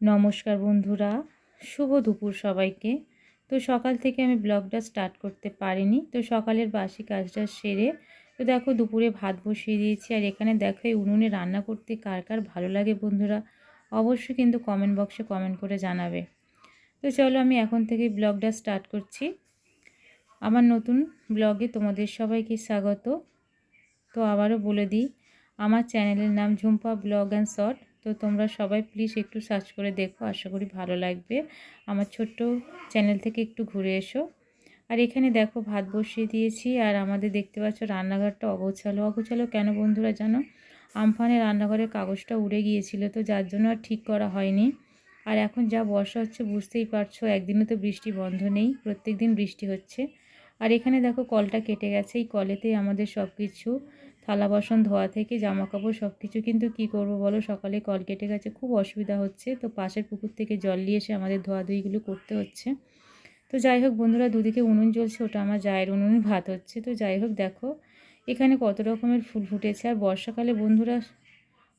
নমস্কার বন্ধুরা, শুভ দুপুর সবাইকে। তো সকাল থেকে আমি ব্লগটা স্টার্ট করতে পারিনি, তো সকালের বাসি কাজটা সেরে তো দেখো দুপুরে ভাত বসিয়ে দিয়েছি। আর এখানে দেখো এই উনুনে রান্না করতে কার কার ভালো লাগে বন্ধুরা, অবশ্যই কিন্তু কমেন্ট বক্সে কমেন্ট করে জানাবে। তো চলো আমি এখন থেকে ব্লগটা স্টার্ট করছি। আমার নতুন ব্লগে তোমাদের সবাইকে স্বাগত। তো আবারও বলে দিই, আমার চ্যানেলের নাম ঝুম্পা ব্লগ অ্যান্ড শর্ট। তো তোমরা সবাই প্লিজ একটু সার্চ করে দেখো, আশা করি ভালো লাগবে। আমার ছোট্ট চ্যানেল থেকে একটু ঘুরে এসো। আর এখানে দেখো ভাত বসিয়ে দিয়েছি, আর আমাদের দেখতে পাচ্ছ রান্নাঘরটা অগোছালো। অগোছালো কেন বন্ধুরা জানো? আমফানে রান্নাঘরের কাগজটা উড়ে গিয়েছিল, তো যার জন্য আর ঠিক করা হয়নি। আর এখন যা বর্ষা হচ্ছে বুঝতেই পারছ, একদিনও তো বৃষ্টি বন্ধ নেই প্রত্যেক দিন বৃষ্টি হচ্ছে। আর এখানে দেখো কলটা কেটে গেছে, এই কলেতেই আমাদের সব কিছু থালা বাসন, ধোয়া থেকে জামা কাপড় সব কিছু কিন্তু কি করব বলো? সকালে কল কেটে গেছে, খুব অসুবিধা হচ্ছে। তো পাশের পুকুর থেকে জল নিয়ে এসে আমাদের ধোয়াধুয়িগুলো করতে হচ্ছে। তো যাই হোক বন্ধুরা, দুদিকে উনুন জ্বলছে, ওটা আমার জায়ের উনুনে ভাত হচ্ছে। তো যাই হোক দেখো, এখানে কত রকমের ফুল ফুটেছে। আর বর্ষাকালে বন্ধুরা,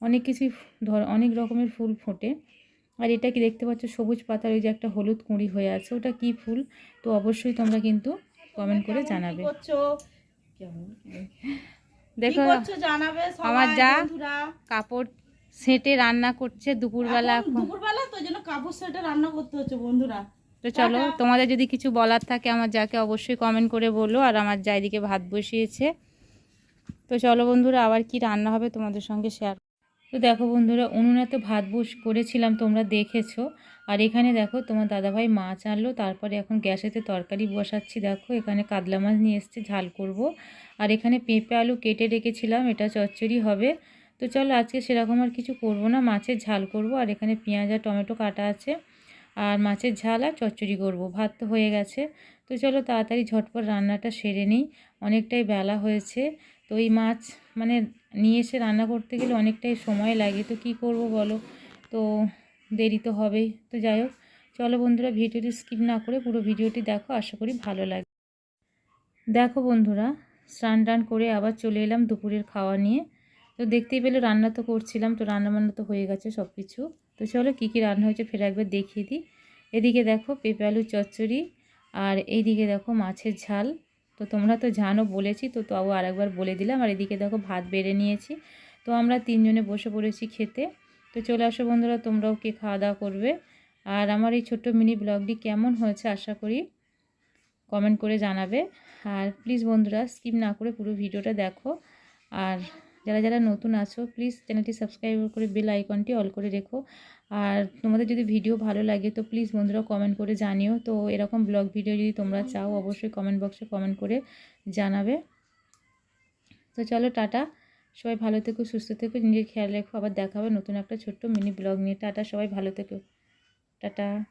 অনেক কিছুই ধর, অনেক রকমের ফুল ফোটে। আর এটা কি দেখতে পাচ্ছ? সবুজ পাতার ওই যে একটা হলুদ কুঁড়ি হয়ে আছে। ওটা কি ফুল? তো অবশ্যই তোমরা কিন্তু কমেন্ট করে জানাবে। দেখো আমার যা কাপড় সেটে রান্না করছে দুপুরবেলা এখন দুপুরবেলা তো জন্য কাপড় সেটা রান্না করতে হচ্ছে বন্ধুরা। তো চলো তোমাদের যদি কিছু বলার থাকে আমার যাকে অবশ্যই কমেন্ট করে বলো আর আমার যা এদিকে ভাত বসিয়েছে। তো চলো বন্ধুরা আবার কি রান্না হবে তোমাদের সঙ্গে শেয়ার তো দেখো বন্ধুরা উনুনে তো ভাত বস, করেছিলাম, তোমরা দেখেছ। আর এখানে দেখো, তোমার দাদাভাই মাছ আনলো, তারপরে এখন গ্যাসেতে তরকারি বসাচ্ছি। দেখো, এখানে কাতলা মাছ নিয়ে এসছে, ঝাল করব। আর এখানে পেঁপে আলু কেটে রেখেছিলাম, এটা চচ্চড়ি হবে। তো চলো, আজকে সেরকম আর কিছু করব না, মাছের ঝাল করব। আর এখানে পেঁয়াজ আর টমেটো কাটা আছে। আর মাছের ঝাল আর চচ্চড়ি করব, ভাত তো হয়ে গেছে। তো চলো, তাড়াতাড়ি ঝটপট রান্নাটা সেরে নিই, অনেকটাই বেলা হয়েছে। তো এই মাছ মানে নিয়ে এসে রান্না করতে গেলে অনেকটাই সময় লাগে। তো কি করব বলো? তো দেরি তো হবেই। তো যাই হোক, চলো বন্ধুরা ভিডিওটি স্কিপ না করে পুরো ভিডিওটি দেখো, আশা করি ভালো লাগে। দেখো বন্ধুরা, স্নান টান করে আবার চলে এলাম দুপুরের খাওয়া নিয়ে। তো দেখতেই পেলে রান্না তো করছিলাম, তো রান্না বান্না তো হয়ে গেছে সব কিছু তো চলো কী কী রান্না হয়েছে ফের একবার দেখিয়ে দিই। এদিকে দেখো পেঁপে আলু চচ্চড়ি, আর এইদিকে দেখো মাছের ঝাল। তো তোমরা তো জানো, বলেছি তো তাও আরেকবার বলে দিলাম। আর এদিকে দেখো ভাত বেড়ে নিয়েছি। তো আমরা তিনজনে বসে পড়েছি খেতে। তো চলে আসো বন্ধুরা, তোমরাও কে খাওয়া দাওয়া করবে। আর আমার এই ছোট্ট মিনি ব্লগটি কেমন হয়েছে আশা করি কমেন্ট করে জানাবে। আর প্লিজ বন্ধুরা, স্কিপ না করে পুরো ভিডিওটা দেখো। আর যারা যারা নতুন আছো প্লিজ চ্যানেলটি সাবস্ক্রাইব করে বেল আইকনটি অল করে রেখো। আর তোমাদের যদি ভিডিও ভালো লাগে, তো প্লিজ বন্ধুরা কমেন্ট করে জানিও। তো এরকম ব্লগ ভিডিও যদি তোমরা চাও, অবশ্যই কমেন্ট বক্সে কমেন্ট করে জানাবে। তো চলো টাটা। সবাই ভালো থেকো, সুস্থ থেকো, নিজের খেয়াল রেখো। আবার দেখা হবে নতুন একটা ছোট্ট মিনি ব্লগ নিয়ে। টাটা, সবাই ভালো থেকো। টাটা।